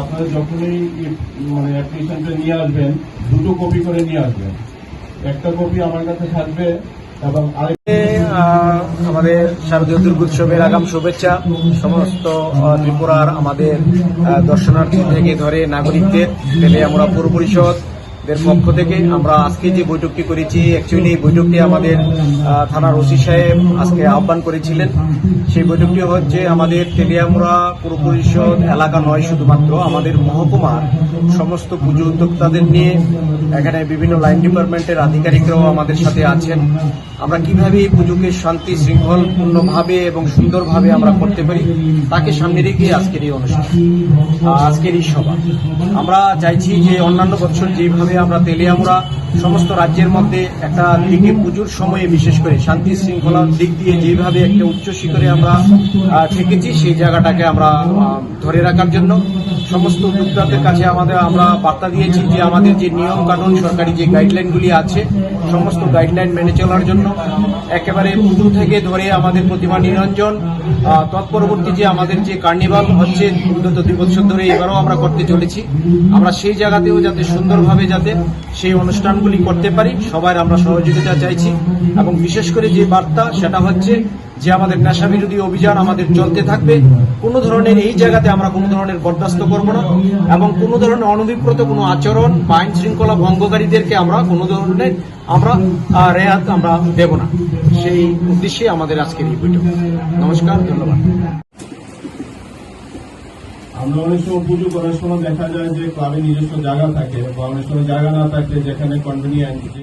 আপনারা যখনই মানে অ্যাপ্লিকেশনটা নিয়ে আসবেন, দুটো কপি করে নিয়ে আসবেন। একটা কপি আমার কাছে থাকবে এবং আমাদের শারদীয় দুর্গোৎসবের আগাম শুভেচ্ছা। সমস্ত ত্রিপুরার আমাদের দর্শনার্থী থেকে ধরে নাগরিকদের আমরা পৌর পরিষদ দের পক্ষ থেকে আমরা আজকে যে বৈঠকটি করেছি অ্যাকচুয়ালি এই বৈঠকটি আমাদের থানার ওসি সাহেব আজকে আহ্বান করেছিলেন। সেই বৈঠকটি হচ্ছে আমাদের তেলিয়ামুড়া পৌর পরিষদ এলাকা নয় শুধুমাত্র, আমাদের মহকুমার সমস্ত পুজো উদ্যোক্তাদের নিয়ে, এখানে বিভিন্ন লাইন ডিপার্টমেন্টের আধিকারিকরাও আমাদের সাথে আছেন। আমরা কীভাবে এই পুজোকে শান্তি, শৃঙ্খলপূর্ণভাবে এবং সুন্দরভাবে আমরা করতে পারি, তাকে সামনে রেখে আজকের এই অনুষ্ঠান আজকের এই সভা। আমরা চাইছি যে অন্যান্য বছর যেভাবে আমরা তেলিয়ামুড়া সমস্ত রাজ্যের মধ্যে একটা দিকে পুজোর সময়ে, বিশেষ করে শান্তি শৃঙ্খলার দিক দিয়ে যেভাবে একটা উচ্চ শিখরে আমরা থেকেছি, সেই জায়গাটাকে আমরা ধরে রাখার জন্য সমস্ত উদ্যোক্তাদের কাছে আমাদের আমরা বার্তা দিয়েছি যে আমাদের যে নিয়ম কানুন, সরকারি যে গাইডলাইনগুলি আছে, সমস্ত গাইডলাইন মেনে চলার জন্য একেবারে পুজো থেকে ধরে আমাদের প্রতিমা নিরঞ্জন তৎপরবর্তী যে আমাদের যে কার্নিভাল হচ্ছে বিগত দুই বছর ধরে এবারও আমরা করতে চলেছি। আমরা সেই জায়গাতেও যাতে সুন্দরভাবে যাতে সেই অনুষ্ঠানগুলি করতে পারি, সবার আমরা সহযোগিতা চাইছি। এবং বিশেষ করে যে বার্তা, সেটা হচ্ছে যে আমাদের নেশা বিরোধী অভিযান আমাদের চলতে থাকবে, কোনো ধরনের এই জায়গাতে আমরা কোনো ধরনের বরদাস্ত করব না, এবং কোনো ধরনের অনভিপ্রত কোনো আচরণ বা আইন শৃঙ্খলা ভঙ্গকারীদেরকে আমরা কোনো ধরনের আমরা রেয়াত আমরা দেব না। সেই উদ্দেশ্যে আমাদের আজকের এই বৈঠক। নমস্কার, ধন্যবাদ। আমরা অনেক সময় পুজো করার সময় দেখা যায় যে ক্লাবে নিজস্ব জায়গা থাকে, বা অনেক সময় জায়গা না থাকে যেখানে কনভেনিয়েন্ট